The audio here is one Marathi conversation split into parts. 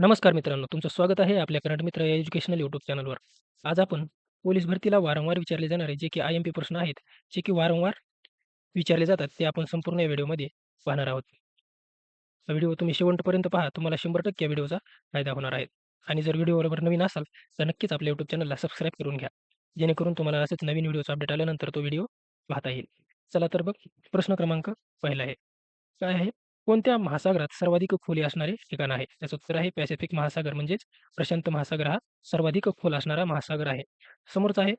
नमस्कार मित्रांनो, तुमचं स्वागत आहे आपल्या करंट मित्र या एज्युकेशनल यूट्यूब चॅनलवर. आज आपण पोलीस भरतीला वारंवार विचारले जाणारे जे की आय-एम-पी प्रश्न आहेत, जे की वारंवार विचारले जातात, ते आपण संपूर्ण या व्हिडिओमध्ये पाहणार आहोत. हा व्हिडिओ तुम्ही शेवटपर्यंत पहा. तुम्हाला शंभर टक्के व्हिडिओचा फायदा होणार आहे. आणि जर व्हिडिओवर नवीन असाल, तर नक्कीच आपल्या यूट्यूब चॅनलला सबस्क्राईब करून घ्या. जेणेकरून तुम्हाला असेच नवीन व्हिडिओचा अपडेट आल्यानंतर तो व्हिडिओ पाहता येईल. चला तर बघ प्रश्न क्रमांक पहिला आहे. काय आहे? कोणत्या महासागरात सर्वाधिक खोली असणारे ठिकाण आहे? त्याचं उत्तर आहे पॅसिफिक महासागर म्हणजेच प्रशांत महासागर हा सर्वाधिक खोल असणारा महासागर आहे. समोरचा आहे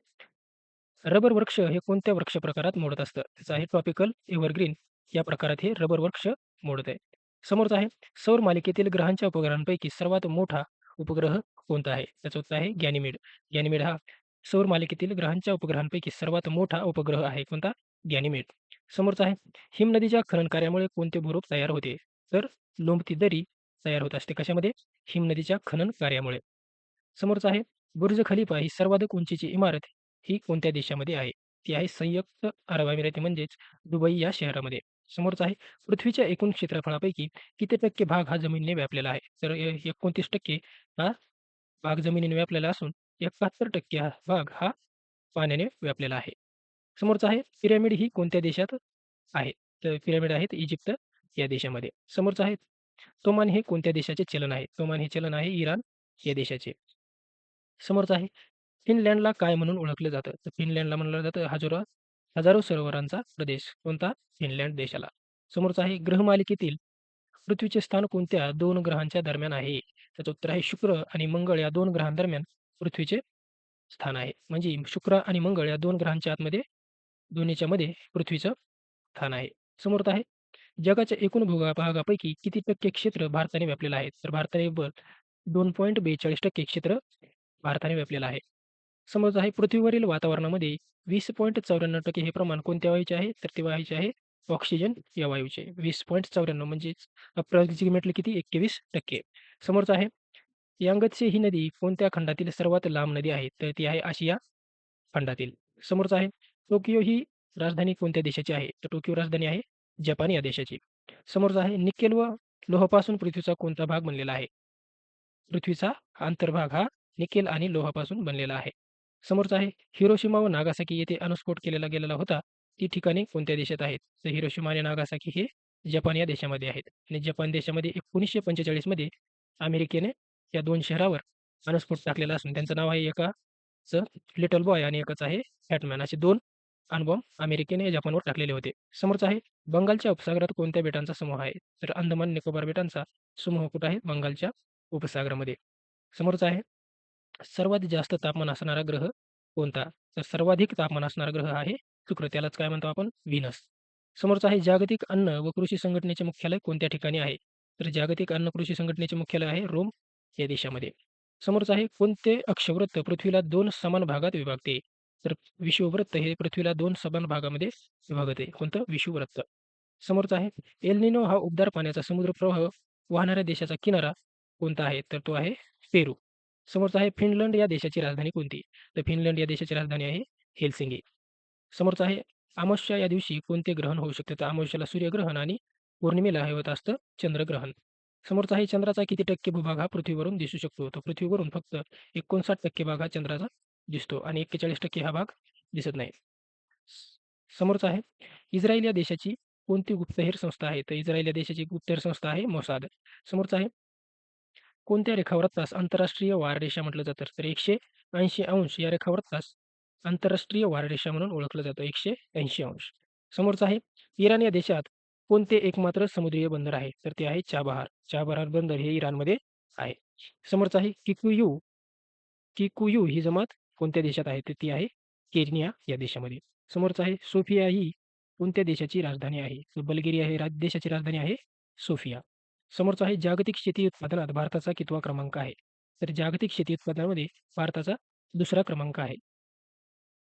रबर वृक्ष हे कोणत्या वृक्ष प्रकारात मोडत असतं? त्याचं आहे ट्रॉपिकल एव्हरग्रीन या प्रकारात हे रबर वृक्ष मोडत आहे. समोरचा आहे सौर मालिकेतील ग्रहांच्या उपग्रहांपैकी सर्वात मोठा उपग्रह कोणता आहे? त्याचं उत्तर आहे गॅनिमेड. गॅनिमेड हा सौर मालिकेतील ग्रहांच्या उपग्रहांपैकी सर्वात मोठा उपग्रह आहे. कोणता? गॅनिमेड. समोरचा आहे हिमनदीच्या खनन कार्यामुळे कोणते भूरूप तयार होते? तर लोंबती दरी तयार होत असते. कशामध्ये? हिमनदीच्या खनन कार्यामुळे. समोरचा आहे बुर्ज खलिफा ही सर्वाधिक उंचीची इमारत ही कोणत्या देशामध्ये आहे? ती आहे संयुक्त अरब अमिराती म्हणजेच दुबई या शहरामध्ये. समोरचा आहे पृथ्वीच्या एकूण क्षेत्रफळापैकी किती टक्के भाग हा जमिनीने व्यापलेला आहे? तर एकोणतीस टक्के हा भाग जमिनीने व्यापलेला असून 71% हा भाग हा पाण्याने व्यापलेला आहे. समोरचा आहे पिरॅमिड ही कोणत्या देशात आहे? तर पिरॅमिड आहेत इजिप्त या देशामध्ये. समोरचा आहे तोमान हे कोणत्या देशाचे चलन आहे? तोमान हे चलन आहे इराण या देशाचे. समोरचा आहे फिनलँडला काय म्हणून ओळखलं जातं? तर फिनलँडला म्हणलं जातं हजारो हजारो सरोवरांचा प्रदेश. कोणता? फिनलँड देशाला. समोरचा आहे ग्रहमालिकेतील पृथ्वीचे स्थान कोणत्या दोन ग्रहांच्या दरम्यान आहे? त्याचं उत्तर आहे शुक्र आणि मंगळ या दोन ग्रहांदरम्यान पृथ्वीचे स्थान आहे. म्हणजे शुक्र आणि मंगळ या दोन ग्रहांच्या आतमध्ये दोन्हीच्या मध्ये पृथ्वीचं स्थान आहे. समोरचा आहे जगाच्या एकूण भूभागापैकी किती टक्के क्षेत्र भारताने व्यापलेलं आहे? तर भारताने दोन पॉईंट बेचाळीस टक्के क्षेत्र भारताने व्यापलेलं आहे. समोरचा आहे पृथ्वीवरील वातावरणामध्ये 20.94% हे प्रमाण कोणत्या वायूचे आहे? तर ते वायूचे आहे ऑक्सिजन या वायूचे. 20.94 म्हणजेच अप्रॉक्झिमेटली किती? एकवीस टक्के समोरच आहे यांगत्से ही नदी कोणत्या खंडातील सर्वात लांब नदी आहे? तर ती आहे आशिया खंडातील. समोरच आहे टोकियो ही राजधानी कोणत्या देशाची आहे? तर टोकियो राजधानी आहे जपान या देशाची. समोरचा आहे निकेल व लोहापासून पृथ्वीचा कोणता भाग बनलेला आहे? पृथ्वीचा अंतर्भाग हा निकेल आणि लोहापासून बनलेला आहे. समोरचा आहे हिरोशिमा व नागासाकी येथे अणुस्फोट केलेला गेलेला होता. ती ठिकाणे कोणत्या देशात आहेत? तर हिरोशिमा आणि नागासाकी हे जपान या देशामध्ये आहेत. आणि जपान देशामध्ये 1945 मध्ये अमेरिकेने या दोन शहरावर अणुस्फोट टाकलेला असून त्यांचं नाव आहे एकाचं लिटल बॉय आणि एकाचं आहे फॅटमॅन असे दोन अणुबॉम्ब अमेरिकेने जपानवर टाकलेले होते. समोरच आहे बंगालच्या उपसागरात कोणत्या बेटांचा समूह आहे? तर अंदमान निकोबार बेटांचा समूह कुठं आहे? बंगालच्या उपसागरामध्ये. समोरचा आहे सर्वात जास्त तापमान असणारा ग्रह कोणता? तर सर्वाधिक तापमान असणारा ग्रह आहे शुक्र. त्यालाच काय म्हणतो आपण? विनस समोरचा आहे जागतिक अन्न व कृषी संघटनेचे मुख्यालय कोणत्या ठिकाणी आहे? तर जागतिक अन्न कृषी संघटनेचे मुख्यालय आहे रोम या देशामध्ये. समोरचा आहे कोणते अक्षवृत्त पृथ्वीला दोन समान भागात विभागते? तर विषुववृत्त हे पृथ्वीला दोन समान भागामध्ये विभागते. कोणतं? विषुववृत्त. समोरचा आहे एलनिनो हा उबदार पाण्याचा समुद्र प्रवाह वाहणाऱ्या देशाचा किनारा कोणता आहे? तर तो आहे पेरू. समोरचा आहे फिनलंड या देशाची राजधानी कोणती? तर फिनलंड या देशाची राजधानी आहे हेलसिंगी समोरचा आहे अमावस्या या दिवशी कोणते ग्रहण होऊ शकते? तर अमावस्येला सूर्यग्रहण आणि पौर्णिमेला हे होत असतं चंद्रग्रहण. समोरचा आहे चंद्राचा किती टक्के भूभाग हा पृथ्वीवरून दिसू शकतो? तर पृथ्वीवरून फक्त 59% भाग हा चंद्राचा दिसतो आणि 41% हा भाग दिसत नाही. समोरचा आहे इस्रायल या देशाची कोणती गुप्तहेर संस्था आहे? तर इस्रायल या देशाची गुप्तहेर संस्था आहे मोसाद. समोरचा आहे कोणत्या रेखावृत्तास आंतरराष्ट्रीय वाररेषा म्हटलं जातं? तर 180 अंश या रेखावृत्तास आंतरराष्ट्रीय वाररेषा म्हणून ओळखलं जातं. 180 अंश. समोरचा आहे इराण या देशात कोणते एकमात्र समुद्रीय बंदर आहे? तर ते आहे चाबहार. चाबहार बंदर हे इराणमध्ये आहे. समोरचा आहे किकुयू किकुयू ही जमात कोणत्या देशात आहे? तर ती आहे केनिया या देशामध्ये. समोरचा आहे सोफिया ही कोणत्या देशाची राजधानी आहे? तर बल्गेरिया हे राज देशाची राजधानी आहे सोफिया. समोरचा आहे जागतिक शेती उत्पादनात भारताचा कितवा क्रमांक आहे? तर जागतिक शेती उत्पादनामध्ये भारताचा दुसरा क्रमांक आहे.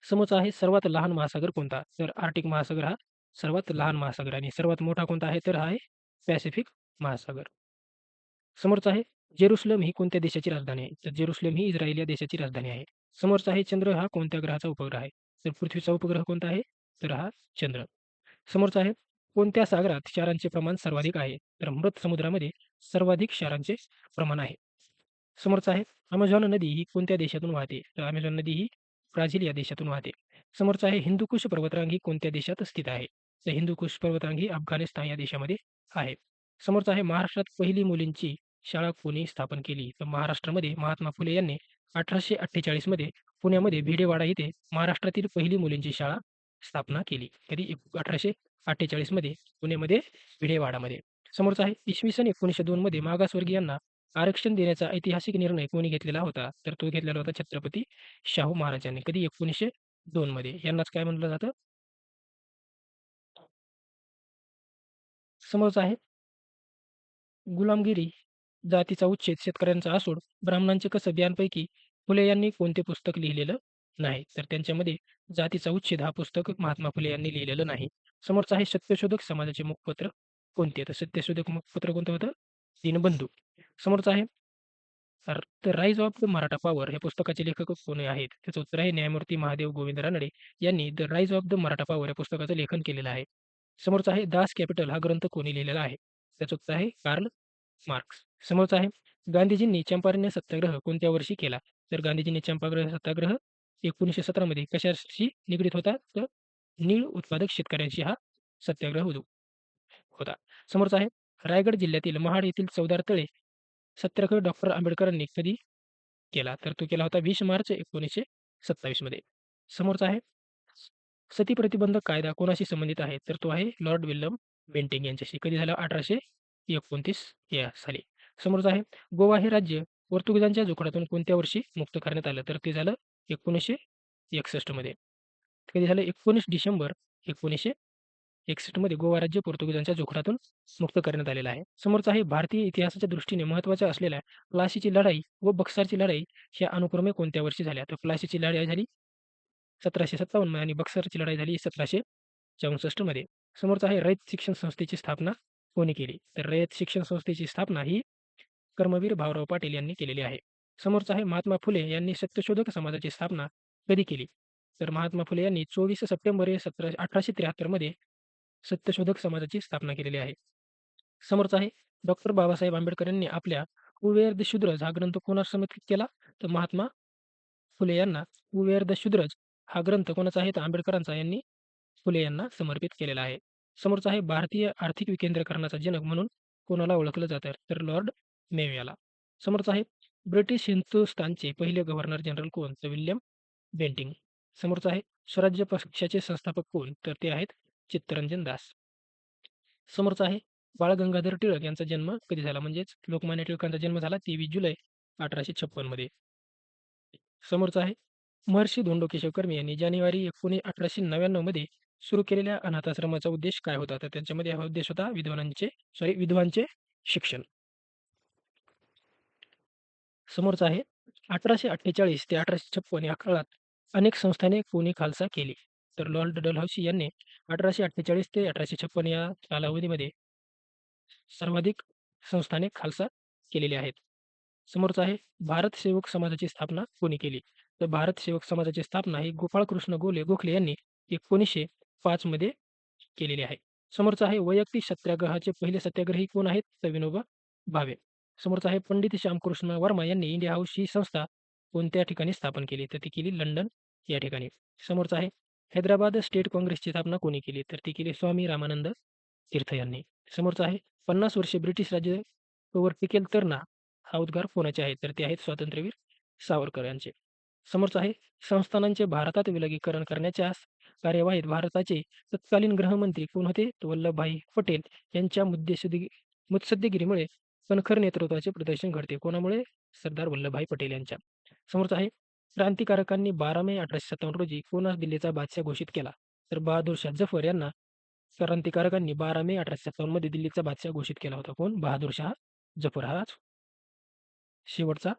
समोरचा आहे सर्वात लहान महासागर कोणता? तर आर्टिक महासागर हा सर्वात लहान महासागर आणि सर्वात मोठा कोणता आहे? तर हा आहे पॅसिफिक महासागर. समोरचा आहे जेरुसलम ही कोणत्या देशाची राजधानी आहे? तर जेरुसलम ही इस्रायल या देशाची राजधानी आहे. समोरचा आहे चंद्र हा कोणत्या ग्रहाचा उपग्रह आहे? तर पृथ्वीचा उपग्रह कोणता आहे? तर हा चंद्र. समोरचा आहे कोणत्या सागरात क्षारांचे प्रमाण सर्वाधिक आहे? तर मृत समुद्रामध्ये सर्वाधिक क्षारांचे प्रमाण आहे. समोरचा आहे अमेझॉन नदी ही कोणत्या देशातून वाहते तर अमेझॉन नदी ही ब्राझील या देशातून वाहते समोरचा आहे हिंदुकुश पर्वतरांग ही कोणत्या देशात स्थित आहे तर हिंदुकुश पर्वतरांग ही अफगाणिस्तान या देशामध्ये आहे समोरचा आहे महाराष्ट्रात पहिली मुलींची शाळा कोणी स्थापन केली तर महाराष्ट्रामध्ये महात्मा फुले यांनी अठराशे अठ्ठेचाळीसमध्ये पुण्यामध्ये भिडेवाडा येथे महाराष्ट्रातील पहिली मुलींची शाळा स्थापना केली. कधी? एक अठराशे अठ्ठेचाळीसमध्ये पुण्यामध्ये भिडेवाडामध्ये. समोरचा आहे इसवी सन एकोणीसशे दोनमध्ये मागासवर्गीयांना आरक्षण देण्याचा ऐतिहासिक निर्णय कोणी घेतलेला होता? तर तो घेतलेला होता छत्रपती शाहू महाराजांनी. कधी? एकोणीसशे दोनमध्ये यांनाच काय म्हणलं जातं? समोरच आहे गुलामगिरी जातीचा उच्छेद शेतकऱ्यांचा आसूड ब्राह्मणांचे कसब यांपैकी फुले यांनी कोणते पुस्तक लिहिलेलं नाही? तर त्यांच्यामध्ये जातीचा उच्छेद हा पुस्तक महात्मा फुले यांनी लिहिलेलं नाही. समोरचा आहे सत्यशोधक समाजाचे मुखपत्र. कोणते? तर सत्यशोधक मुखपत्र कोणतं होतं? दीनबंधू. समोरचं आहे rise of the Maratha power हे पुस्तकाचे लेखक कोणी आहेत? त्याचं उत्तर आहे न्यायमूर्ती महादेव गोविंद रानडे यांनी the rise of the Maratha power या पुस्तकाचं लेखन केलेलं आहे. समोरचा आहे दास कॅपिटल हा ग्रंथ कोणी लिहिलेला आहे? त्याचं उत्तर आहे कार्ल मार्क्स. समोरचा आहे गांधीजींनी चंपारण्य सत्याग्रह कोणत्या वर्षी केला? तर गांधीजींनी चंपाग्रह सत्याग्रह एकोणीसशे सतरामध्ये कशाशी निगडीत होता? तर नीळ उत्पादक शेतकऱ्यांशी हा सत्याग्रह होतो होता. समोरचा आहे रायगड जिल्ह्यातील महाड येथील चौदार तळे सत्याग्रह डॉक्टर आंबेडकरांनी कधी केला? तर तो केला होता वीस मार्च एकोणीसशे सत्तावीसमध्ये समोरचा आहे सती प्रतिबंधक कायदा कोणाशी संबंधित आहे? तर तो आहे लॉर्ड विल्यम बेंटिंग यांच्याशी. कधी झाला? अठराशे एकोणतीस या साली. समोरचा आहे गोवा हे राज्य पोर्तुगीजांच्या जोखडातून कोणत्या वर्षी मुक्त करण्यात आलं? तर ते झालं एकोणीसशे एकसष्टमध्ये कधी झालं? एकोणीस डिसेंबर एकोणीसशे एकसष्टमध्ये गोवा राज्य पोर्तुगीजांच्या जोखडातून मुक्त करण्यात आलेलं आहे. समोरचा आहे भारतीय इतिहासाच्या दृष्टीने महत्त्वाचा असलेल्या प्लासीची लढाई व बक्सारची लढाई ह्या अनुक्रमे कोणत्या वर्षी झाल्या? तर प्लासीची लढाई झाली सतराशे सत्तावन्न आणि बक्सरची लढाई झाली सतराशे चौसष्टमध्ये समोरचं आहे रयत शिक्षण संस्थेची स्थापना कोणी केली? तर रयत शिक्षण संस्थेची स्थापना ही कर्मवीर भाऊराव पाटील यांनी केलेली आहे. समोरचा आहे महात्मा फुले यांनी सत्यशोधक समाजाची स्थापना कधी केली? तर महात्मा फुले यांनी चोवीस सप्टेंबर सतरा अठराशे त्र्याहत्तरमध्ये सत्यशोधक समाजाची स्थापना केलेली आहे. समोरचा आहे डॉक्टर बाबासाहेब आंबेडकर यांनी आपल्या उवेर द शूद्रज हा ग्रंथ कोणास समर्पित केला? तर महात्मा फुले यांना उवेर द शूद्रज हा ग्रंथ कोणाचा आहे? तर आंबेडकरांचा यांनी फुले यांना समर्पित केलेला आहे. समोरचा आहे भारतीय आर्थिक विकेंद्रीकरणाचा जनक म्हणून कोणाला ओळखलं जातं? तर लॉर्ड मेव्याला. समोरचा आहे ब्रिटिश हिंदुस्थानचे पहिले गव्हर्नर जनरल कोण? तर विल्यम बेंटिंग. समोरचा आहे स्वराज्य पक्षाचे संस्थापक कोण? तर ते आहेत चित्तरंजन दास. समोरचा आहे बाळ गंगाधर टिळक यांचा जन्म कधी झाला? म्हणजेच लोकमान्य टिळकांचा जन्म झाला तेवीस जुलै अठराशे छप्पनमध्ये समोरचा आहे महर्षी धोंडो केशव कर्मी यांनी जानेवारी एकोणी अठराशे नव्याण्णवमध्ये सुरू केलेल्या अनाथाश्रमाचा उद्देश काय होता? तर त्यांच्यामध्ये हा उद्देश होता विद्वानांचे सॉरी विधवांचे शिक्षण. समोरचा आहे अठराशे अठ्ठेचाळीस ते अठराशे छप्पन या काळात अनेक संस्थाने कोणी खालसा केली. तर लॉर्ड डलहौसी यांनी अठराशे अठ्ठेचाळीस ते अठराशे छप्पन या कालावधीमध्ये सर्वाधिक संस्थाने खालसा केलेली आहेत. समोरचा आहे भारत सेवक समाजाची स्थापना कोणी केली? तर भारत सेवक समाजाची स्थापना ही गोपाळकृष्ण गोले गोखले यांनी एकोणीसशे पाच मध्ये केलेली आहे. समोरचा आहे वैयक्तिक सत्याग्रहाचे पहिले सत्याग्रही कोण आहेत? तर विनोबा भावे. समोरचा आहे पंडित श्यामकृष्ण वर्मा यांनी इंडिया हाऊस ही संस्था कोणत्या ठिकाणी स्थापन केली? तर ती केली लंडन या ठिकाणी. समोरचा आहे हैदराबाद स्टेट काँग्रेसची स्थापना कोणी केली? तर ती केली स्वामी रामानंद तीर्थ यांनी. समोरचा आहे पन्नास वर्षे ब्रिटिश राज्य वर टिकेल तर ना हा उद्गार कोणाचे आहेत? तर ते आहेत स्वातंत्र्यवीर सावरकर यांचे समोरचा आहे संस्थानांचे भारतात विलगीकरण करण्याच्या कार्यवाहीत भारताचे तत्कालीन गृहमंत्री कोण होते? तर वल्लभभाई पटेल यांच्या मुद्देसुदी मुत्सद्देगिरीमुळे कणखर नेतृत्वाचे प्रदर्शन घडते. कोणामुळे? सरदार वल्लभभाई पटेल यांच्या. समोरचा आहे क्रांतिकारकांनी बारा मे अठराशे सत्तावन्न रोजी कोणास दिल्लीचा बादशाह घोषित केला? तर बहादूर शाह जफर यांना क्रांतिकारकांनी बारा मे अठराशे सत्तावन्नमध्ये दिल्लीचा बादशाह घोषित केला होता. कोण? बहादूर शाह जफर हा शेवटचा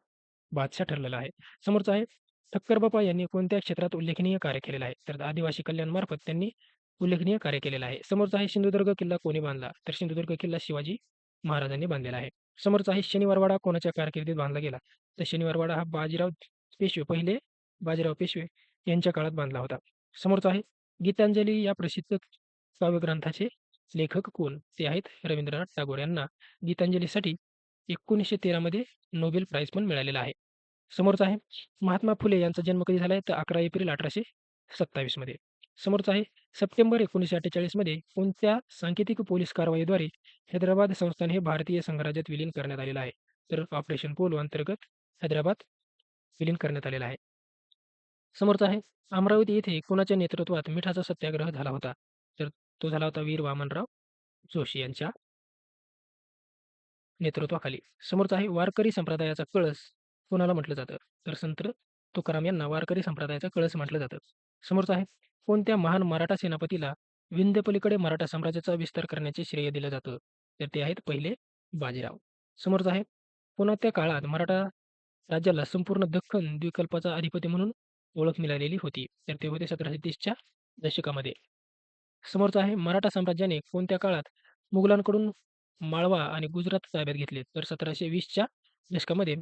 बादशाह ठरलेला आहे. समोरचा आहे ठक्करबापा यांनी कोणत्या क्षेत्रात उल्लेखनीय कार्य केलेलं आहे? तर आदिवासी कल्याण मार्फत त्यांनी उल्लेखनीय कार्य केलेलं आहे. समोरचा आहे सिंधुदुर्ग किल्ला कोणी बांधला? तर सिंधुदुर्ग किल्ला शिवाजी महाराजांनी बांधलेला आहे. समोरचा आहे शनिवारवाडा कोणाच्या कारकिर्दीत बांधला गेला? तर शनिवारवाडा हा बाजीराव पेशवे पहिले बाजीराव पेशवे यांच्या काळात बांधला होता. समोरचा आहे गीतांजली या प्रसिद्ध काव्यग्रंथाचे लेखक कोण? ते आहेत रवींद्रनाथ टागोर यांना गीतांजलीसाठी एकोणीसशे तेरामध्ये नोबेल प्राईज पण मिळालेला आहे. समोरचा आहे. महात्मा फुले यांचा जन्म कधी झाला आहे? तर अकरा एप्रिल अठराशे सत्तावीसमध्ये समोरचा आहे. सप्टेंबर एकोणीसशे अठ्ठेचाळीसमध्ये कोणत्या सांकेतिक पोलीस कारवाईद्वारे हैदराबाद संस्थान हे भारतीय संघराज्यात विलीन करण्यात आलेलं आहे? तर ऑपरेशन पोलो अंतर्गत हैदराबाद विलीन करण्यात आलेला आहे. समोरचा आहे. अमरावती येथे कोणाच्या नेतृत्वात मिठाचा सत्याग्रह झाला होता? तर तो झाला होता वीर वामनराव जोशी यांच्या नेतृत्वाखाली. समोरचा आहे. वारकरी संप्रदायाचा कळस कोणाला म्हटलं जातं? तर संत तुकाराम यांना वारकरी संप्रदायाचा कळस म्हटलं जातं. समोरचा आहे कोणत्या महान मराठा सेनापतीला विंध्यपलीकडे मराठा साम्राज्याचा विस्तार करण्याचे श्रेय दिलं जातं? तर ते आहेत पहिले बाजीराव. समोरचा आहे कोणत्या काळात मराठा राज्याला संपूर्ण दख्खन द्विकल्पाचा अधिपती म्हणून ओळख मिळालेली होती. तर ते होते सतराशे तीसच्या दशकामध्ये. समोरचा आहे मराठा साम्राज्याने कोणत्या काळात मुघलांकडून माळवा आणि गुजरात ताब्यात घेतले? तर सतराशे वीसच्या दशकामध्ये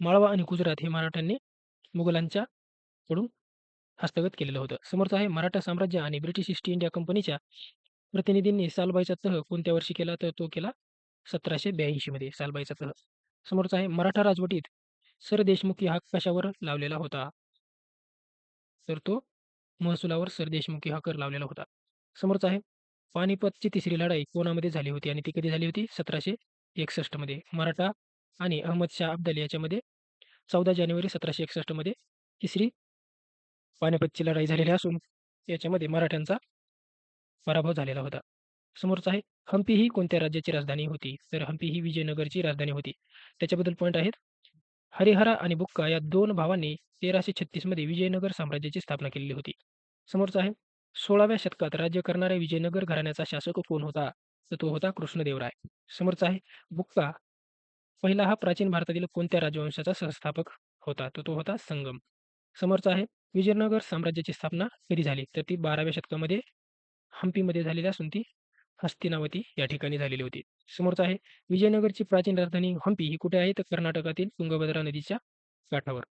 माळवा आणि गुजरात हे मराठ्यांनी मुघलांच्या कडून हस्तगत केलेलं होतं. समोरचं आहे मराठा साम्राज्य आणि ब्रिटिश ईस्ट इंडिया कंपनीच्या प्रतिनिधींनी सालबाईचा तह कोणत्या वर्षी केला? तर तो केला सतराशे ब्याऐंशीमध्ये सालबाईचा तह समोरचा आहे मराठा राजवटीत सर देशमुखी हा कशावर लावलेला होता? तर तो महसुलावर सर देशमुखी हा कर लावलेला होता. समोरचा आहे पानिपतची तिसरी लढाई कोणामध्ये झाली होती आणि ती कधी झाली होती? सतराशे एकसष्टमध्ये मराठा आणि अहमद शाह अब्दाली याच्यामध्ये चौदा जानेवारी सतराशे एकसष्टमध्ये तिसरी पानिपतची लढाई झालेली असून याच्यामध्ये मराठ्यांचा पराभव झालेला होता. समोरचा आहे हम्पी ही कोणत्या राज्याची राजधानी होती? तर हम्पी ही विजयनगरची राजधानी होती. त्याच्याबद्दल पॉईंट आहेत हरिहरा आणि बुक्का या दोन भावांनी तेराशे छत्तीसमध्ये विजयनगर साम्राज्याची स्थापना केलेली होती. समोरचा आहे सोळाव्या शतकात राज्य करणाऱ्या विजयनगर घराण्याचा शासक कोण होता? तर तो होता कृष्णदेवराय. समोरचा आहे बुक्का पहिला हा प्राचीन भारतातील कोणत्या राजवंशाचा संस्थापक होता? तर तो होता संगम. समोरचा आहे विजयनगर साम्राज्याची स्थापना कधी झाली? तर ती बाराव्या शतकामध्ये हम्पीमध्ये झालेली असून ती हस्तिनावती या ठिकाणी झालेली होती. समोरचा आहे विजयनगरची प्राचीन राजधानी हम्पी ही कुठे आहे? तर कर्नाटकातील तुंगभद्रा नदीच्या काठावर.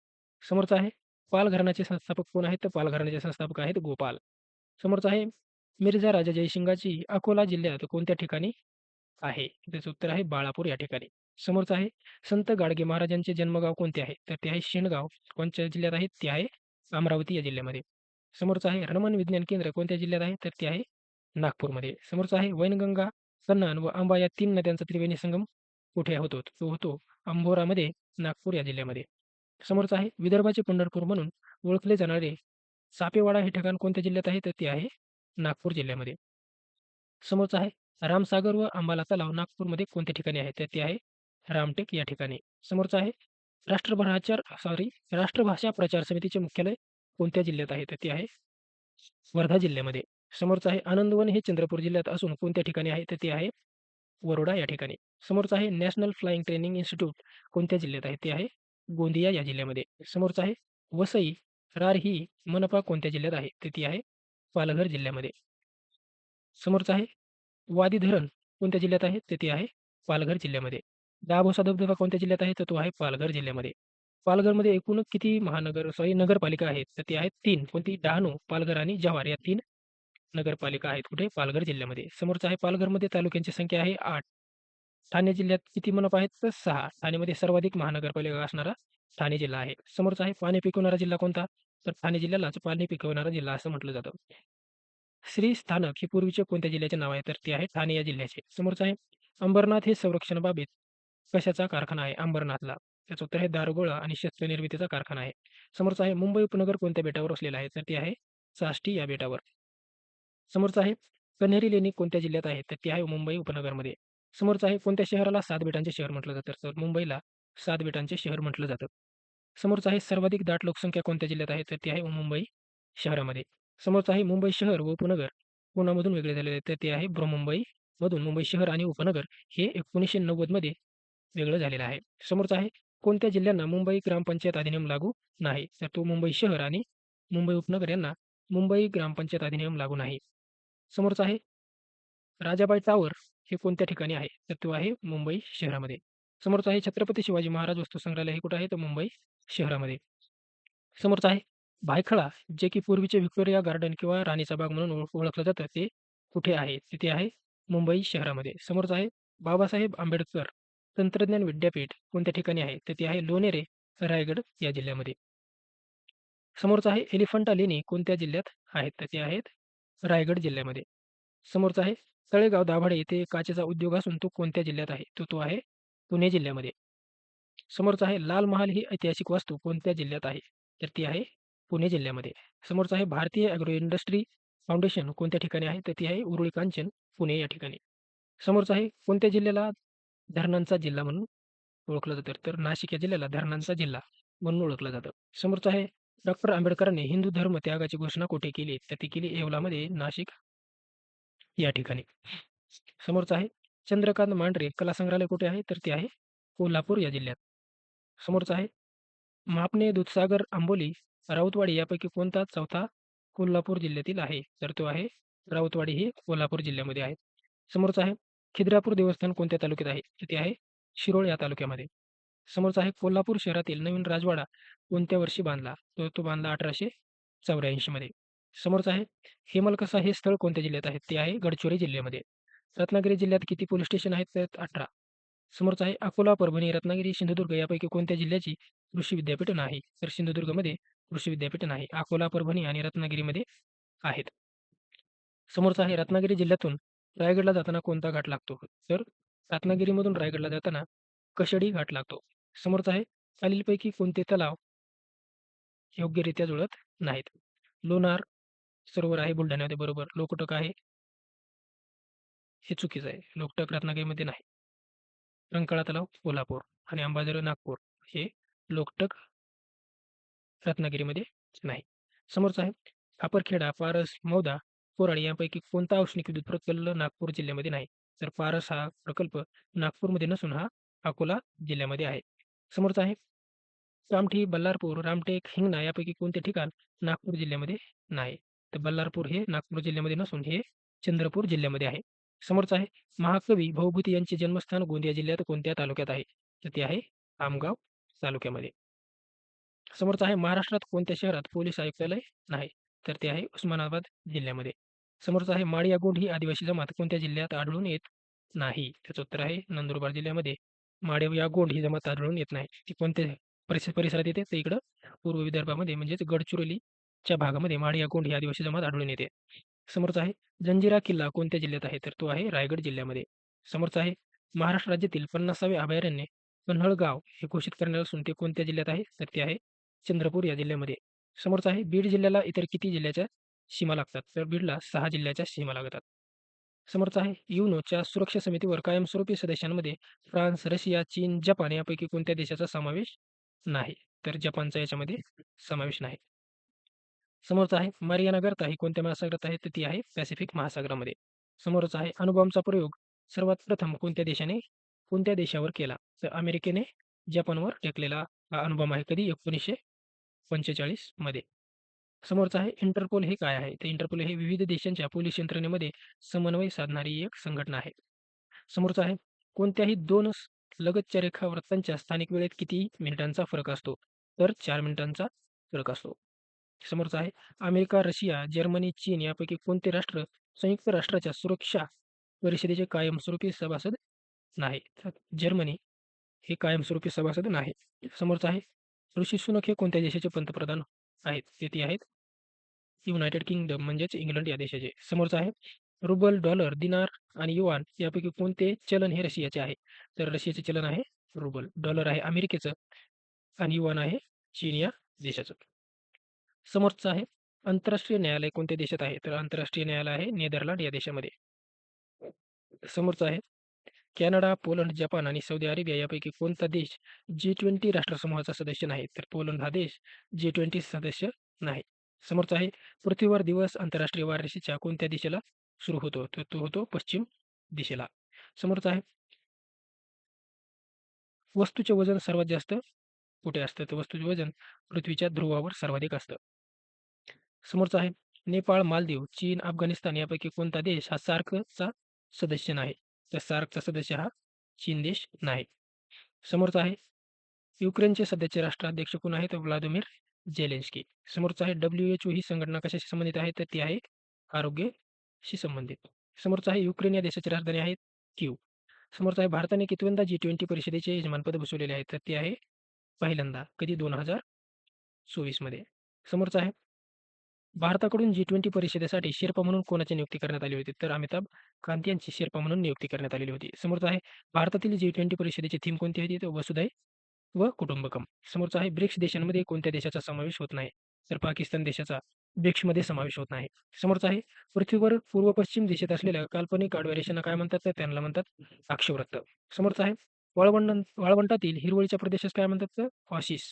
समोरचा आहे पाल घराण्याचे संस्थापक कोण आहेत? तर पाल घराण्याचे संस्थापक आहेत गोपाल. समोरचा आहे मिर्झा राजा जयसिंगाची अकोला जिल्ह्यात कोणत्या ठिकाणी आहे? त्याचं उत्तर आहे बाळापूर या ठिकाणी. समोरचं आहे. संत गाडगे महाराजांचे जन्मगाव कोणते आहे? तर ते आहे शेणगाव. कोणत्या जिल्ह्यात आहे? ते आहे अमरावती या जिल्ह्यामध्ये. समोरचं आहे रमण विज्ञान केंद्र कोणत्या जिल्ह्यात आहे? तर ते आहे नागपूरमध्ये. समोरचं आहे वैनगंगा सन्नान व आंबा या तीन नद्यांचा त्रिवेणी संगम कुठे होतो? तो होतो अंबोरामध्ये नागपूर या जिल्ह्यामध्ये. समोरचं आहे विदर्भाचे पंढरपूर म्हणून ओळखले जाणारे सापेवाडा हे ठिकाण कोणत्या जिल्ह्यात आहे? तर ते आहे नागपूर जिल्ह्यामध्ये. समोरचं आहे रामसागर व अंबाला तलाव नागपूरमध्ये कोणत्या ठिकाणी आहे? तर ते आहे रामटेक या ठिकाणी. समोरचं आहे राष्ट्रभराचार सॉरी राष्ट्रभाषा प्रचार समितीचे मुख्यालय कोणत्या जिल्ह्यात आहे? तर ते आहे वर्धा जिल्ह्यामध्ये. समोरचं आहे आनंदवन हे चंद्रपूर जिल्ह्यात असून कोणत्या ठिकाणी आहे? तर ते आहे वरोडा या ठिकाणी. समोरचं आहे नॅशनल फ्लाईंग ट्रेनिंग इन्स्टिट्यूट कोणत्या जिल्ह्यात आहे? ते आहे गोंदिया या जिल्ह्यामध्ये. समोरचं आहे वसई रार ही मनपा कोणत्या जिल्ह्यात आहे? तर ती आहे पालघर जिल्ह्यामध्ये. समोरचं आहे वादी धरण कोणत्या जिल्ह्यात आहे? तर ते आहे पालघर जिल्ह्यामध्ये. दाभोसा धबधबा कोणत्या जिल्ह्यात आहे? तर तो आहे पालघर जिल्ह्यामध्ये. पालघरमध्ये एकूण किती महानगर सॉरी नगरपालिका आहेत? तर ते आहेत तीन. कोणती? डहाणू पालघर आणि जव्हार. या तीन नगरपालिका आहेत कुठे? पालघर जिल्ह्यामध्ये. समोरचं आहे पालघरमध्ये. तालुक्यांची संख्या आहे आठ. ठाणे जिल्ह्यात किती मनपा आहेत? तर सहा. ठाणेमध्ये सर्वाधिक महानगरपालिका असणारा ठाणे जिल्हा आहे. समोरचा आहे पाणी पिकवणारा जिल्हा कोणता? तर ठाणे जिल्ह्यालाच पाणी पिकवणारा जिल्हा असं म्हटलं जातं. श्री स्थानक हे पूर्वीचे कोणत्या जिल्ह्याचे नाव आहे? तर ते आहे ठाणे या जिल्ह्याचे. समोरचं आहे अंबरनाथ हे संरक्षण बाबीत कशाचा कारखाना आहे? अंबरनाथला. त्याचं उत्तर आहे दारुगोळा आणि शस्त्र निर्मितीचा कारखाना आहे. समोरचा आहे मुंबई उपनगर कोणत्या बेटावर असलेला आहे? तर ते आहे साष्टी या बेटावर. समोरचं आहे कन्हेरी लेणी कोणत्या जिल्ह्यात आहे? तर ते आहे मुंबई उपनगरमध्ये. समोरचं आहे कोणत्या शहराला सात बेटांचे शहर म्हटलं जातं? तर मुंबईला सात बेटांचे शहर म्हटलं जातं. समोरचं आहे सर्वाधिक दाट लोकसंख्या कोणत्या जिल्ह्यात आहे? तर ते आहे मुंबई शहरामध्ये. समोरचं आहे मुंबई शहर व उपनगर कोणामधून वेगळे झालेले आहे? तर ते आहे बृहमुंबई मधून मुंबई शहर आणि उपनगर हे एकोणीसशे नव्वदमध्ये वेगळं झालेलं आहे. समोरचं आहे कोणत्या जिल्ह्यांना मुंबई ग्रामपंचायत अधिनियम लागू नाही? तर तो मुंबई शहर आणि मुंबई उपनगर यांना मुंबई ग्रामपंचायत अधिनियम लागू नाही. समोरचं आहे राजाबाई टावर हे कोणत्या ठिकाणी आहे? तर तो आहे मुंबई शहरामध्ये. समोरचं आहे छत्रपती शिवाजी महाराज वस्तू संग्रहालय हे कुठं आहे? तर मुंबई शहरामध्ये. समोरचं आहे भायखळा जे की पूर्वीचे व्हिक्टोरिया गार्डन किंवा राणीचा बाग म्हणून ओळख ओळखलं जातं ते कुठे आहे? तिथे आहे मुंबई शहरामध्ये. समोरचं आहे बाबासाहेब आंबेडकर तंत्रज्ञान विद्यापीठ कोणत्या ठिकाणी आहे? तर ते आहे लोणेरे रायगड या जिल्ह्यामध्ये. समोरचं आहे एलिफंटा लेणी कोणत्या जिल्ह्यात आहेत? तर ते आहेत रायगड जिल्ह्यामध्ये. समोरचा आहे तळेगाव दाभाडे येथे काचेचा उद्योग असून तो कोणत्या जिल्ह्यात आहे? तो तो आहे पुणे जिल्ह्यामध्ये. समोरचा आहे लाल महाल ही ऐतिहासिक वास्तू कोणत्या जिल्ह्यात आहे? तर ती आहे पुणे जिल्ह्यामध्ये. समोरचा आहे भारतीय ॲग्रो इंडस्ट्री फाउंडेशन कोणत्या ठिकाणी आहे? तर ती आहे उरुळी कांचन पुणे या ठिकाणी. समोरचा आहे कोणत्या जिल्ह्याला धरणांचा जिल्हा म्हणून ओळखलं जातं. तर नाशिक या जिल्ह्याला धरणांचा जिल्हा म्हणून ओळखलं जातं. समोरचं आहे डॉक्टर आंबेडकरांनी हिंदू धर्म त्यागाची घोषणा कुठे केली तर ती केली येवलामध्ये नाशिक या ठिकाणी. समोरचं आहे चंद्रकांत मांढरे कला संग्रहालय कुठे आहे? तर ते आहे कोल्हापूर या जिल्ह्यात. समोरचं आहे मापणे दूधसागर आंबोली राऊतवाडी यापैकी कोणता चौथा कोल्हापूर जिल्ह्यातील आहे? तर तो आहे राऊतवाडी ही कोल्हापूर जिल्ह्यामध्ये आहे. समोरचं आहे खिद्रापूर देवस्थान कोणत्या तालुक्यात आहे? तर ते आहे शिरोळ या तालुक्यामध्ये. समोरचा आहे कोल्हापूर शहरातील नवीन राजवाडा कोणत्या वर्षी बांधला? तर तो बांधला अठराशे चौऱ्याऐंशीमध्ये समोरचा आहे हेमलकसा हे स्थळ कोणत्या जिल्ह्यात आहे? ते आहे गडचिरोली जिल्ह्यामध्ये. रत्नागिरी जिल्ह्यात किती पोलीस स्टेशन आहेत? तर अठरा. समोरचा आहे अकोला परभणी रत्नागिरी सिंधुदुर्ग यापैकी कोणत्या जिल्ह्याची कृषी विद्यापीठ नाही? तर सिंधुदुर्गमध्ये कृषी विद्यापीठ नाही. अकोला परभणी आणि रत्नागिरीमध्ये आहेत. समोरचा आहे रत्नागिरी जिल्ह्यातून रायगडला जाताना कोणता घाट लागतो? तर रत्नागिरीमधून रायगडला जाताना कशडी घाट लागतो? समोरचा आहे खालीलपैकी कोणते तलाव योग्यरित्या जुळत नाहीत? लोणार सरोवर आहे बुलढाण्यामध्ये बरोबर. लोकटक आहे. हे चुकीचं आहे. लोकटक रत्नागिरीमध्ये नाही. रंकाळा तलाव कोल्हापूर आणि अंबाझरी नागपूर हे लोकटक रत्नागिरीमध्ये नाही. समोरचा आहे खापरखेडा पारस मौदा कोराड यापैकी कोणता औष्णिक विद्युत प्रकल्प नागपूर जिल्ह्यामध्ये नाही? तर पारस हा प्रकल्प नागपूरमध्ये नसून हा अकोला जिल्ह्यामध्ये आहे. समोरचा आहे. रामठी बल्लारपूर रामटेक हिंगणा यापैकी कोणते ठिकाण नागपूर जिल्ह्यामध्ये नाही? तर बल्लारपूर हे नागपूर जिल्ह्यामध्ये नसून हे चंद्रपूर जिल्ह्यामध्ये आहे. समोरचा आहे. महाकवी भाऊभूती यांचे जन्मस्थान गोंदिया जिल्ह्यात कोणत्या तालुक्यात आहे? तर ते आहे आमगाव तालुक्यामध्ये. समोरचा आहे. महाराष्ट्रात कोणत्या शहरात पोलीस आयुक्तालय नाही? तर ते आहे उस्मानाबाद जिल्ह्यामध्ये. समोरचा आहे माळी गुंड ही आदिवासी जमात. कोणत्या जिल्ह्यात आढळून येत नाही? त्याचं उत्तर आहे नंदुरबार जिल्ह्यामध्ये. माळे या गोंड ही जमात आढळून येत नाही. ती कोणत्या परिसर परिसरात येते? तर इकडं पूर्व विदर्भामध्ये म्हणजेच गडचिरोलीच्या भागामध्ये माळी या गोंड ही आदिवासी जमात आढळून येते. समोरचा आहे जंजिरा किल्ला. कोणत्या जिल्ह्यात आहे? तर तो आहे रायगड जिल्ह्यामध्ये. समोरचा आहे महाराष्ट्र राज्यातील पन्नासावे अभयारण्य कन्हळगाव हे घोषित करण्यात असून ते कोणत्या जिल्ह्यात आहे? तर ते आहे चंद्रपूर या जिल्ह्यामध्ये. समोरचा आहे बीड जिल्ह्याला. इतर किती जिल्ह्याच्या सीमा लागतात तर बीडला सहा जिल्ह्याच्या सीमा लागतात. समोरचा आहे युनोच्या सुरक्षा समितीवर कायमस्वरूपी सदस्यांमध्ये फ्रान्स रशिया चीन जपान यापैकी कोणत्या देशाचा समावेश नाही? तर जपानचा याच्यामध्ये समावेश नाही. समोरचा आहे मारियाना गर्ता ही कोणत्या महासागरात आहे? तर ती आहे पॅसिफिक महासागरामध्ये. समोरचा आहे अणुबॉम्बचा प्रयोग सर्वात प्रथम कोणत्या देशाने कोणत्या देशावर केला? तर अमेरिकेने जपानवर टेकलेला हा अणुबॉम्ब आहे कधी? एकोणीसशे पंचेचाळीसमध्ये समोरचा आहे इंटरपोल हे काय आहे? तर इंटरपोल हे विविध देशांच्या पोलीस यंत्रणेमध्ये समन्वय साधणारी एक संघटना आहे. समोरचा आहे कोणत्याही दोन लगतच्या रेखावृत्तांच्या स्थानिक वेळेत किती मिनिटांचा फरक असतो? तर चार मिनिटांचा फरक असतो. समोरचा आहे अमेरिका रशिया जर्मनी चीन यापैकी कोणते राष्ट्र संयुक्त राष्ट्राच्या सुरक्षा परिषदेचे कायमस्वरूपी सभासद नाही? तर जर्मनी हे कायमस्वरूपी सभासद नाही. समोरचा आहे ऋषी सुनक हे कोणत्या देशाचे पंतप्रधान आहेत? ते ते आहेत युनायटेड किंगडम म्हणजेच इंग्लंड या देशाचे. समोरच आहे. रुबल डॉलर दिनार आणि युवान यापैकी कोणते चलन हे रशियाचे आहे? तर रशियाचे चलन आहे रुबल डॉलर आहे अमेरिकेचं आणि युवान आहे चीन या देशाचं. समोरचं आहे आंतरराष्ट्रीय न्यायालय कोणत्या देशात आहे? तर आंतरराष्ट्रीय न्यायालय आहे नेदरलँड या देशामध्ये. समोरचं आहे कॅनडा पोलंड जपान आणि सौदी अरेबिया यापैकी कोणता देश जी ट्वेंटी राष्ट्रसमूहाचा सदस्य नाही? तर पोलंड हा देश जी ट्वेंटी सदस्य नाही. समोरचा आहे. पृथ्वीवर दिवस आंतरराष्ट्रीय वारशीच्या कोणत्या दिशेला सुरू होतो? तर तो होतो पश्चिम दिशेला. समोरचा आहे. वस्तूचे वजन सर्वात जास्त कुठे असतं? तर वस्तूचे वजन पृथ्वीच्या ध्रुवावर सर्वाधिक असतं. समोरचा आहे. नेपाळ मालदीव चीन अफगाणिस्तान यापैकी कोणता देश हा सार्कचा सदस्य नाही? तर सार्कचा सदस्य हा चीन देश नाही. समोरचा आहे. युक्रेनचे सध्याचे राष्ट्राध्यक्ष कोण आहे तर व्लादिमीर जेलेन्स्की समोरचा आहे डब्ल्यू एच ओ ही संघटना कशाशी संबंधित आहे? तर ती आहे आरोग्याशी संबंधित. समोरचा आहे युक्रेन या देशाची राजधानी आहे क्यू समोरचा आहे भारताने कितव्यांदा जी ट्वेंटी परिषदेचे यजमानपद बसवलेले आहे? तर ते आहे पहिल्यांदा कधी? दोन हजार चोवीसमध्ये समोरचा आहे भारताकडून जी ट्वेंटी परिषदेसाठी शेर्पा म्हणून कोणाची नियुक्ती करण्यात आली होती? तर अमिताभ कांत यांची शेर्पा म्हणून नियुक्ती करण्यात आलेली होती. समोरचा आहे भारतातील जी ट्वेंटी परिषदेची थीम कोणती होती? तर वसुधाई व कुटुंबकम. समोरचा आहे ब्रिक्स देशांमध्ये कोणत्या देशाचा समावेश होत नाही? तर पाकिस्तान देशाचा ब्रिक्समध्ये समावेश होत नाही. समोरचा आहे पृथ्वीवर पूर्व पश्चिम दिशेत असलेल्या काल्पनिक आडव्या रेषांना काय म्हणतात? तर त्यांना म्हणतात अक्षवृत्त. समोरचा आहे वाळवंट वाळवंटातील हिरवळीच्या प्रदेशास काय म्हणतात? तर ऑशिस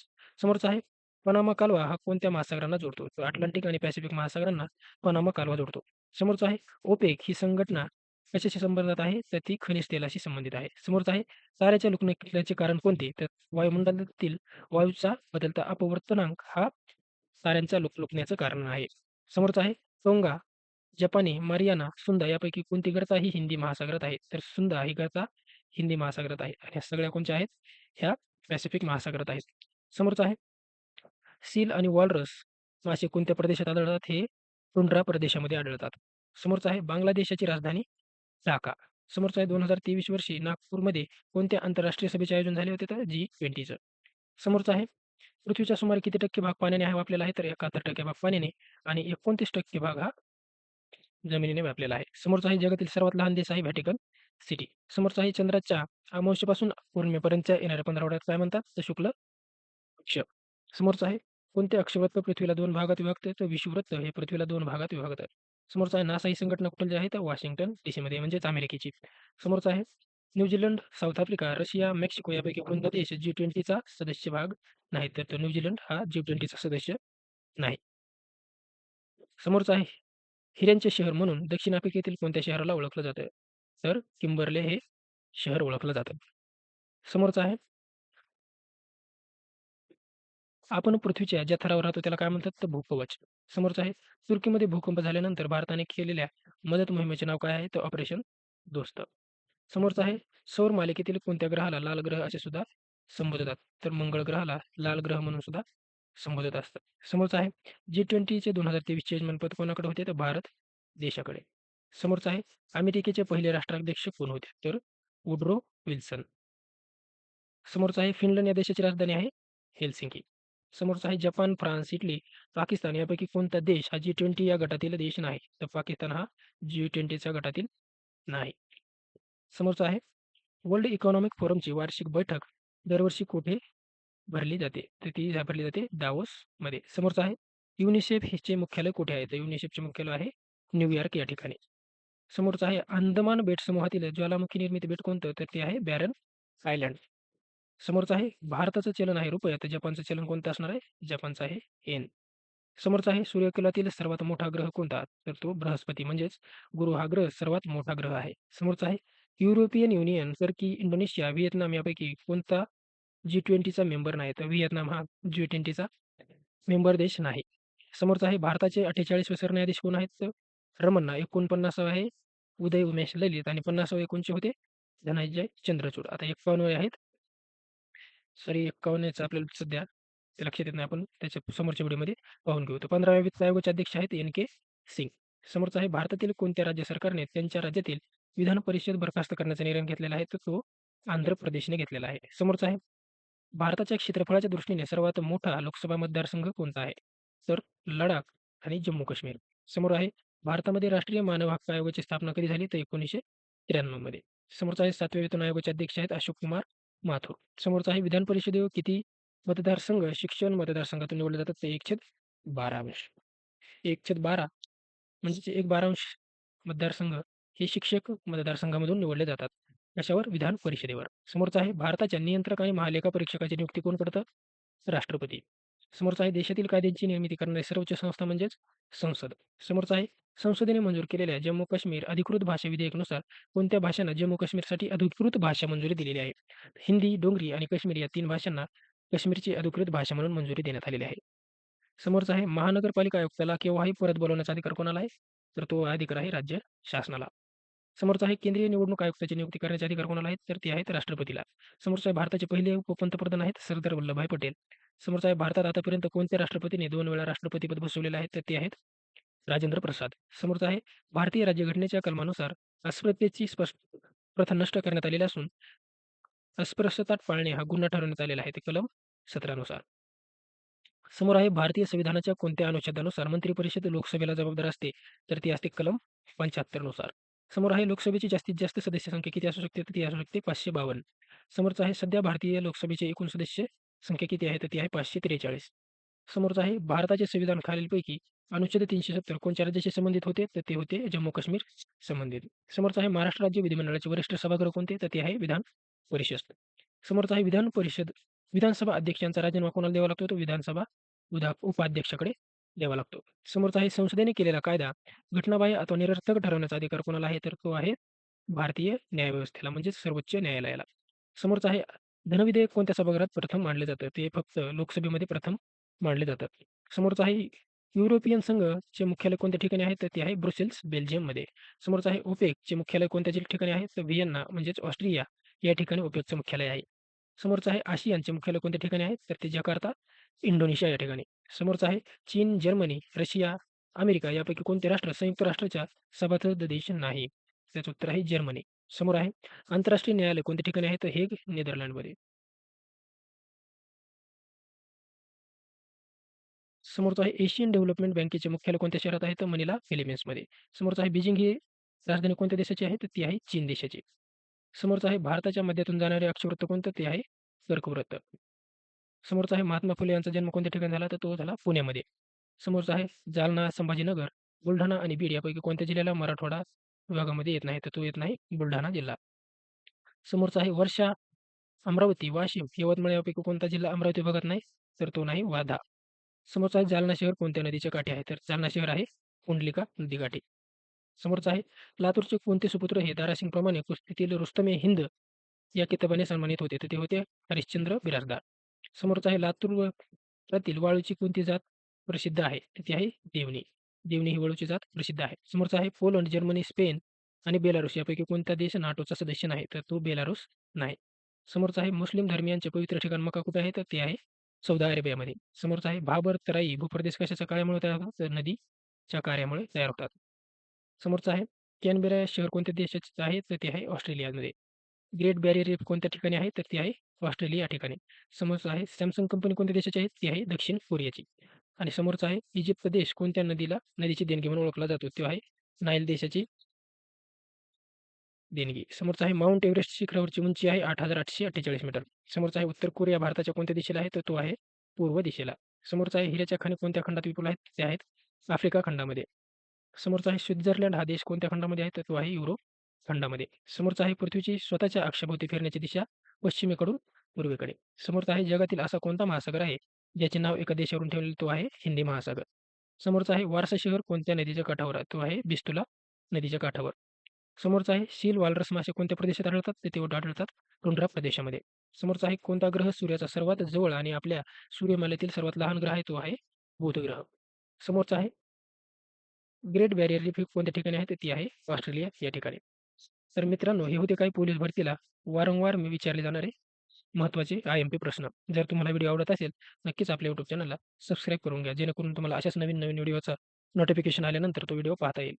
समोरचा आहे पनामा कालवा हा कोणत्या महासागरांना जोडतो? तर अटलांटिक आणि पॅसिफिक महासागरांना पनामा कालवा जोडतो. समोरचा आहे ओपेक ही संघटना कशाशी संबंधित आहे? तर ती खनिज तेलाशी संबंधित आहे. समोरच आहे साऱ्याच्या लुकण्याचे कारण कोणते? तर वायुमंडलातील वायूचा बदलता अपवर्तनांक हा साऱ्यांचा लुक लुकण्याचं कारण आहे. समोरचा आहे टोंगा जपानी मारियाना सुंदा यापैकी कोणती गर्ता ही हिंदी महासागरात आहे. तर सुंदा ही गर्ता हिंदी महासागरात आहे. आणि ह्या सगळ्या कोणत्या आहेत? ह्या पॅसिफिक महासागरात आहेत. समोरचा आहे सील आणि वॉलरस मासे कोणत्या प्रदेशात आढळतात? हे टुंड्रा प्रदेशामध्ये आढळतात. समोरच आहे बांगलादेशाची राजधानी ढाका समोरचं आहे दोन हजार तेवीस वर्षी नागपूरमध्ये कोणत्या आंतरराष्ट्रीय सभेचे आयोजन झाले होते तर जी ट्वेंटीचं समोरचं आहे पृथ्वीच्या सुमारे किती टक्के भाग पाण्याने हा व्यापलेला आहे तर एकाहत्तर टक्के भाग पाण्याने आणि एकोणतीस टक्के भाग हा जमिनीने व्यापलेला आहे. समोरचा आहे जगातील सर्वात लहान देश आहे व्हॅटिकन सिटी. समोरचा आहे चंद्राच्या अमावस्येपासून पौर्णिमेपर्यंत येणाऱ्या पंधरा आठवड्यात काय म्हणतात? तर शुक्ल पक्ष समोरचा आहे कोणते अक्षवृत्त पृथ्वीला दोन भागात विभागते तर विषुवृत्त हे पृथ्वीला दोन भागात विभागत समोरचा आहे नासा ही संघटना कुठली जी आहे? तर वॉशिंग्टन डीसीमध्ये म्हणजेच अमेरिकेची. समोरचा आहे New Zealand South Africa Russia Mexico यापैकी कोणता देश जी ट्वेंटीचा सदस्य भाग नाही? तर तो न्यूझीलंड हा जी ट्वेंटीचा सदस्य नाही. समोरचा आहे हिऱ्यांचे शहर म्हणून दक्षिण आफ्रिकेतील कोणत्या शहराला ओळखलं जातं? तर किंबर्ले हे शहर ओळखलं जातं. समोरचा आहे आपण पृथ्वीच्या ज्या थरावर राहतो त्याला काय म्हणतात? तर भूकवच. समोरचं आहे तुर्कीमध्ये भूकंप झाल्यानंतर भारताने केलेल्या मदत मोहिमेचे नाव काय आहे? तर ऑपरेशन दोस्त. समोरचं आहे सौर मालिकेतील कोणत्या ग्रहाला लाल ग्रह असे सुद्धा संबोधतात? तर मंगळ ग्रहाला लाल ग्रह म्हणून सुद्धा संबोधत असतात. समोरचं आहे जी ट्वेंटीचे दोन हजार तेवीस यजमानपद कोणाकडे होते? तर भारत देशाकडे. समोरचं आहे अमेरिकेचे पहिले राष्ट्राध्यक्ष कोण होते? तर वुड्रो विल्सन. समोरचं आहे फिनलंड या देशाची राजधानी आहे हेलसिंकी. समोरचा आहे जपान फ्रान्स इटली पाकिस्तान यापैकी कोणता देश हा जी ट्वेंटी या गटातील देश नाही? तर पाकिस्तान हा जी ट्वेंटीच्या गटातील नाही. समोरचा आहे वर्ल्ड इकॉनॉमिक फोरमची वार्षिक बैठक दरवर्षी कुठे भरली जाते? तर ती भरली जाते दावोसमध्ये. समोरचा आहे युनिसेफ हिचे मुख्यालय कुठे आहे? तर युनिसेफचे मुख्यालय आहे न्यूयॉर्क या ठिकाणी. समोरचा आहे अंदमान बेट समूहातील ज्वालामुखी निर्मित बेट कोणतं? तर ते आहे बॅरन आयलँड. समोरचा आहे भारताचं चलन आहे रुपये तर जपानचं चलन कोणतं असणार आहे? जपानचं आहे एन समोरचा आहे सूर्यकुलातील सर्वात मोठा ग्रह कोणता? तर तो बृहस्पती म्हणजेच गुरु हा ग्रह सर्वात मोठा ग्रह आहे. समोरचा आहे European Union Turkey Indonesia Vietnam यापैकी कोणता जी ट्वेंटीचा मेंबर नाही तर व्हिएतनाम हा जी ट्वेंटीचा मेंबर देश नाही. समोरचा आहे भारताचे अठ्ठेचाळीसवे सरन्यायाधीश कोण आहेत? रमन्ना एकोणपन्नासावं आहे उदय उमेश ललित आणि पन्नासावं एकोणचे होते धनंजय चंद्रचूड. आता एकावन्न आहेत. सॉरी एकावन्नचं आपल्याला सध्या ते लक्षात येत नाही आपण. त्याच्या समोरच्या व्हिडिओमध्ये पाहून घेऊ. तर पंधराव्या वित्त आयोगाचे अध्यक्ष आहेत एन के सिंग. समोरचा आहे भारतातील कोणत्या राज्य सरकारने त्यांच्या राज्यातील विधान परिषद बरखास्त करण्याचा निर्णय घेतलेला आहे? तर तो आंध्र प्रदेशने घेतलेला आहे. समोरचा आहे भारताच्या क्षेत्रफळाच्या दृष्टीने सर्वात मोठा लोकसभा मतदारसंघ कोणता आहे? तर लडाख आणि जम्मू काश्मीर. समोर आहे भारतामध्ये राष्ट्रीय मानव हक्क आयोगाची स्थापना कधी झाली? तर एकोणीसशे त्र्याण्णवमध्ये. समोरचा आहे सातव्या वेतन आयोगाचे अध्यक्ष आहेत अशोक कुमार माथुर समोरचा आहे विधान परिषदेवर किती मतदारसंघ? शिक्षण मतदारसंघातून निवडले जातात ते एकछेद बारा अंश. एकछेद बारा म्हणजे एक बारांश मतदारसंघ हे शिक्षक मतदारसंघामधून निवडले जातात कशावर विधान परिषदेवर. समोरचा आहे भारताच्या नियंत्रक आणि महालेखा परीक्षकाची नियुक्ती कोण करतं? राष्ट्रपती. समोरचा आहे देशातील कायद्यांची निर्मिती करणारी सर्वोच्च संस्था म्हणजेच संसद. समोरचा आहे संसदेने मंजूर केलेल्या जम्मू काश्मीर अधिकृत भाषा विधेयकनुसार कोणत्या भाषांना जम्मू काश्मीरसाठी अधिकृत भाषा मंजुरी दिलेली आहे? हिंदी डोंगरी आणि काश्मीरी या तीन भाषांना काश्मीरची अधिकृत भाषा म्हणून मंजुरी देण्यात आलेली आहे. समोरचा आहे महानगरपालिका आयुक्ताला केव्हाही परत बोलवण्याचा अधिकार कोणाला आहे? तर तो अधिकार आहे राज्य शासनाला. समोरचा आहे केंद्रीय निवडणूक आयुक्ताची नियुक्ती करण्याचे अधिकार कोणाला आहेत? तर ते आहेत राष्ट्रपतीला. समोरचा आहे भारताचे पहिले उपपंतप्रधान आहेत सरदार वल्लभभाई पटेल. समोरचा आहे भारतात आतापर्यंत कोणत्या राष्ट्रपतीने दोन वेळा राष्ट्रपतीपद बसवलेले आहेत तर ते आहेत राजेंद्र प्रसाद. समोरचा आहे भारतीय राज्यघटनेच्या कलमानुसार अस्पृश्यतेची स्पष्ट प्रथा नष्ट करण्यात आलेली असून अस्पृश्यता पाळणे हा गुन्हा ठरवण्यात आलेला आहे. ते कलम सतरानुसार. समोर आहे भारतीय संविधानाच्या कोणत्या अनुच्छेदानुसार मंत्रिपरिषद लोकसभेला जबाबदार असते? तर ती असते कलम पंच्याहत्तरनुसार. समोर आहे लोकसभेची जास्तीत जास्त सदस्य संख्या किती असू शकते? तर ती असू शकते पाचशे बावन्न. समोरचं आहे सध्या भारतीय लोकसभेचे एकूण सदस्य संख्या किती आहे? तर ती आहे पाचशे त्रेचाळीस. समोरचं आहे भारताचे संविधान खालीलपैकी अनुच्छेद तीनशे सत्तर कोणत्या राज्याशी संबंधित होते? तर ते होते जम्मू काश्मीर संबंधित. समोरचं आहे महाराष्ट्र राज्य विधिमंडळाचे वरिष्ठ सभागृह कोणते? तर ते आहे विधान परिषद. समोरचं आहे विधान परिषद विधानसभा अध्यक्षांचा राजीनामा कोणाला द्यावा लागतो? तो विधानसभा उदा उपाध्यक्षाकडे द्यावा लागतो. समोरचा आहे संसदेने केलेला कायदा घटनाबाह्य अथवा निरर्थक ठरवण्याचा अधिकार कोणाला आहे? तर तो आहे भारतीय न्यायव्यवस्थेला म्हणजेच सर्वोच्च न्यायालयाला. समोरचा आहे धनविधेयक कोणत्या सभागृहात प्रथम मांडले जातं? ते फक्त लोकसभेमध्ये प्रथम मांडले जातात समोरचा आहे युरोपियन संघचे मुख्यालय कोणत्या ठिकाणी आहे? तर ते आहे ब्रुसेल्स बेल्जियममध्ये. समोरचा आहे ओपेकचे मुख्यालय कोणत्या ठिकाणी आहे? तर व्हिएन्ना म्हणजेच ऑस्ट्रिया या ठिकाणी ओपेकचं मुख्यालय आहे. समोरचं आहे आशियानचे मुख्यालय कोणत्या ठिकाणी आहे? तर ते जकार्ता इंडोनेशिया या ठिकाणी. समोरचं आहे चीन जर्मनी रशिया अमेरिका यापैकी कोणते राष्ट्र संयुक्त राष्ट्राच्या सभासद देश नाही? त्याचं उत्तर आहे जर्मनी. समोर आहे. आंतरराष्ट्रीय न्यायालय कोणत्या ठिकाणी आहे? तर हेग नेदरलँडमध्ये. समोरचं आहे एशियन डेव्हलपमेंट बँकेचे मुख्यालय कोणत्या शहरात आहे? तर मनिला फिलिपिन्समध्ये. समोरचं आहे बीजिंग ही राजधानी कोणत्या देशाची आहे? तर ती आहे चीन देशाची. समोरचं आहे भारताच्या मध्यातून जाणारे अक्षवृत्त कोणतं? ते आहे कर्कवृत्त. समोरचा आहे महात्मा फुले यांचा जन्म कोणत्या ठिकाणी झाला? तर तो झाला पुण्यामध्ये. समोरचा आहे जालना संभाजीनगर बुलढाणा आणि बीड यापैकी कोणत्या जिल्ह्याला? मराठवाडा विभागामध्ये येत नाही तर तो येत नाही बुलढाणा जिल्हा. समोरचा आहे वर्षा अमरावती वाशिम. यवतमाळ यापैकी कोणता जिल्हा अमरावती विभागात नाही तर तो नाही वाधा समोरचा आहे जालना शहर कोणत्या नदीच्या काठी आहे? तर जालना शहर आहे कुंडलिका नदीकाठी समोरचा आहे लातूरचे कोणते सुपुत्र हे? दारासिंगप्रमाणे कुस्तीतील रुस्तमे हिंद या किताबाने सन्मानित होते तर ते होते हरिश्चंद्र बिराजदार. समोरचा आहे लातूर वाळूची कोणती जात प्रसिद्ध आहे? ती आहे देवणी. देवणी ही वळूची जात प्रसिद्ध आहे. समोरचा आहे पोलंड जर्मनी स्पेन आणि बेलारुस. यापैकी कोणता देश नाटोचा सदस्य नाही तर तो बेलारुस नाही. समोरचा आहे मुस्लिम धर्मियांचे पवित्र ठिकाण मका कुठे आहे? तर ते आहे सौदा अरेबियामध्ये. समोरचा आहे भाबर तराई. भूप्रदेश कशाच्या कार्यामुळे तयार होतात? तर नदीच्या कार्यामुळे तयार होतात. समोरचा आहे कॅनबेरा. शहर कोणत्या देशाचे आहे? तर ते आहे ऑस्ट्रेलियामध्ये. ग्रेट बॅरियर रीफ कोणत्या ठिकाणी आहे? तर ती आहे ऑस्ट्रेलिया या ठिकाणी. समोरचं आहे सॅमसंग कंपनी कोणत्या देशाची आहे? ती आहे दक्षिण कोरियाची. आणि समोरचा आहे इजिप्त देश. कोणत्या नदीला नदीची देणगी म्हणून ओळखला जातो? तो आहे नाईल देशाची देणगी. समोरचा आहे माउंट एव्हरेस्ट शिखरावरची उंची आहे आठ हजार आठशे अठ्ठेचाळीस मीटर. समोरचा आहे उत्तर कोरिया भारताच्या कोणत्या दिशेला आहे? तर तो आहे पूर्व दिशेला. समोरचा आहे हिऱ्याच्या खाणी कोणत्या खंडात विपुल आहेत? ते आहेत आफ्रिका खंडामध्ये. समोरचा आहे स्वित्झर्लंड हा देश कोणत्या खंडामध्ये आहे? तर तो आहे युरोप खंडामध्ये. समोरचा आहे पृथ्वीची स्वतःच्या अक्षभोवती फिरण्याची दिशा पश्चिमेकडून पूर्वेकडे. समोरचा आहे जगातील असा कोणता महासागर आहे? ज्याचे नाव एका देशावरून ठेवलेले तो आहे हिंदी महासागर. समोरचा आहे वारसा शहर कोणत्या नदीच्या काठावर? आहे तो आहे बिस्तुला नदीच्या काठावर. समोरचा आहे शील वालरस मासे कोणत्या प्रदेशात आढळतात? ते तेवढं आढळतात टुंड्रा प्रदेशामध्ये. समोरचा आहे कोणता ग्रह सूर्याचा सर्वात जवळ आणि आपल्या सूर्यमालेतील सर्वात लहान ग्रह आहे तो आहे बुधग्रह. समोरचा आहे ग्रेट बॅरियर रिफ कोणत्या ठिकाणी आहे? ती आहे ऑस्ट्रेलिया या ठिकाणी. तर मित्रांनो हे होते काही पोलीस भरतीला वारंवार मी विचारले जाणारे महत्त्वाचे आय एम पी प्रश्न. जर तुम्हाला व्हिडिओ आवडत असेल नक्कीच आपल्या यूट्यूब चॅनलला सबस्क्राईब करून घ्या जेणेकरून तुम्हाला अशाच नवीन नवीन व्हिडिओचा नोटिफिकेशन आल्यानंतर तो व्हिडिओ पाहता येईल.